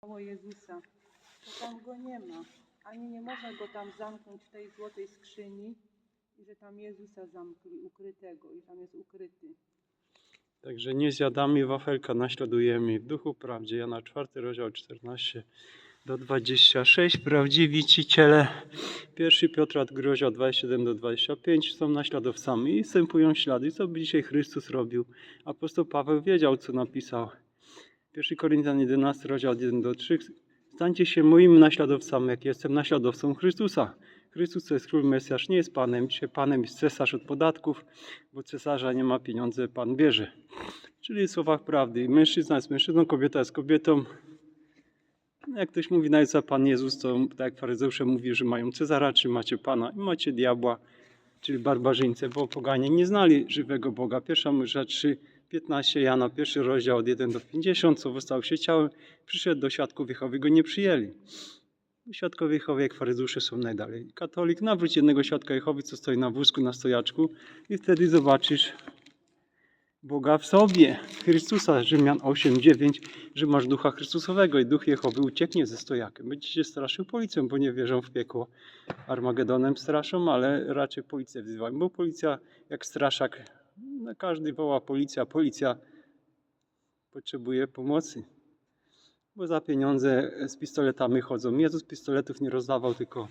ciało Jezusa, to tam go nie ma. Ani nie można go tam zamknąć w tej złotej skrzyni, i że tam Jezusa zamkli, ukrytego, i tam jest ukryty. Także nie zjadamy wafelka, naśladujemy w duchu prawdzie. Jana 4, rozdział 14 do 26. Prawdziwi ciciele. 1 Piotra, rozdział 27 do 25 są naśladowcami i wstępują ślady, co by dzisiaj Chrystus robił. Apostoł Paweł wiedział, co napisał. 1 Koryntian 11, rozdział 1 do 3. Stańcie się moimi naśladowcami, jak jestem naśladowcą Chrystusa. Chrystus to jest król Mesjasz, nie jest Panem. Dzisiaj Panem jest cesarz od podatków, bo cesarza nie ma pieniądze, Pan bierze. Czyli w słowach prawdy. Mężczyzna jest mężczyzną, kobieta jest kobietą. No Jak ktoś mówi nawet Pan Jezus, to tak jak faryzeusze mówi, że mają Cezara, czy macie Pana i macie diabła, czyli barbarzyńcę, bo poganie nie znali żywego Boga. Pierwsza Mojżesza 3, 15 Jana, pierwszy rozdział od 1 do 50, co stał się ciałem, przyszedł do świadków Jehowy, go nie przyjęli. Świadkowie Jehowy, jak faryzeusze, są najdalej. Katolik, nawróć jednego świadka Jehowy, co stoi na wózku, na stojaczku i wtedy zobaczysz Boga w sobie, Chrystusa, Rzymian 8, 9, że masz ducha Chrystusowego i duch Jehowy ucieknie ze stojakiem. Będzie się straszył policją, bo nie wierzą w piekło. Armagedonem straszą, ale raczej policję wzywają, bo policja jak straszak, no każdy woła policja, policja potrzebuje pomocy. Bo za pieniądze z pistoletami chodzą. Jezus pistoletów nie rozdawał, tylko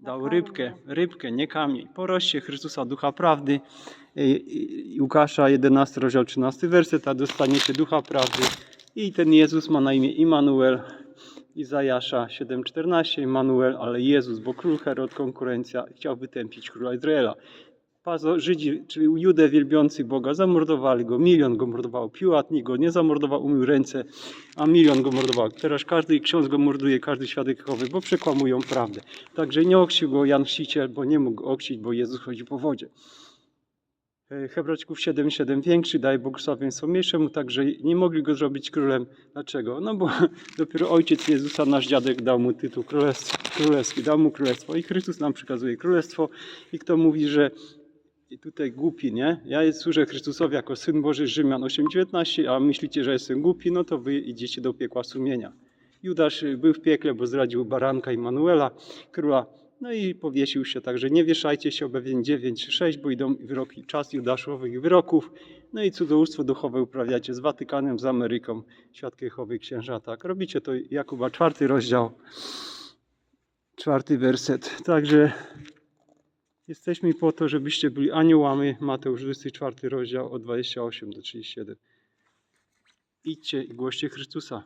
dał rybkę, rybkę, nie kamień. Poroście Chrystusa Ducha Prawdy. Łukasza 11, rozdział 13, werset, a dostaniecie Ducha Prawdy. I ten Jezus ma na imię Immanuel. Izajasza 7,14, Immanuel, ale Jezus, bo król Herod, konkurencja, chciał wytępić króla Izraela. Żydzi, czyli Judę wielbiący Boga, zamordowali go, milion go mordował, Piłat go nie zamordował, umył ręce, a milion go mordował. Teraz każdy ksiądz go morduje, każdy świadek Jehowy, bo przekłamują prawdę. Także nie okcił go Jan Chrzciciel, bo nie mógł okcić, bo Jezus chodzi po wodzie. E, Hebrajczyków 7,7 większy, daje błogosławieństwo mniejszemu, także nie mogli go zrobić królem. Dlaczego? No bo dopiero ojciec Jezusa, nasz dziadek, dał mu tytuł królewski, dał mu królestwo i Chrystus nam przekazuje królestwo i kto mówi, że i tutaj głupi, nie? Ja służę Chrystusowi jako Syn Boży, Rzymian 8,19, a myślicie, że jestem głupi, no to wy idziecie do piekła sumienia. Judasz był w piekle, bo zdradził baranka Immanuela, króla, no i powiesił się, także nie wieszajcie się, objawień 9 czy 6, bo idą wyroki, czas Judaszowych wyroków, no i cudzołóstwo duchowe uprawiacie z Watykanem, z Ameryką, świadki Jehowy, księża, tak. Robicie to Jakuba, czwarty rozdział, czwarty werset, także Jesteśmy po to, żebyście byli aniołami. Mateusz 24 rozdział od 28 do 37. Idźcie i głoście Chrystusa.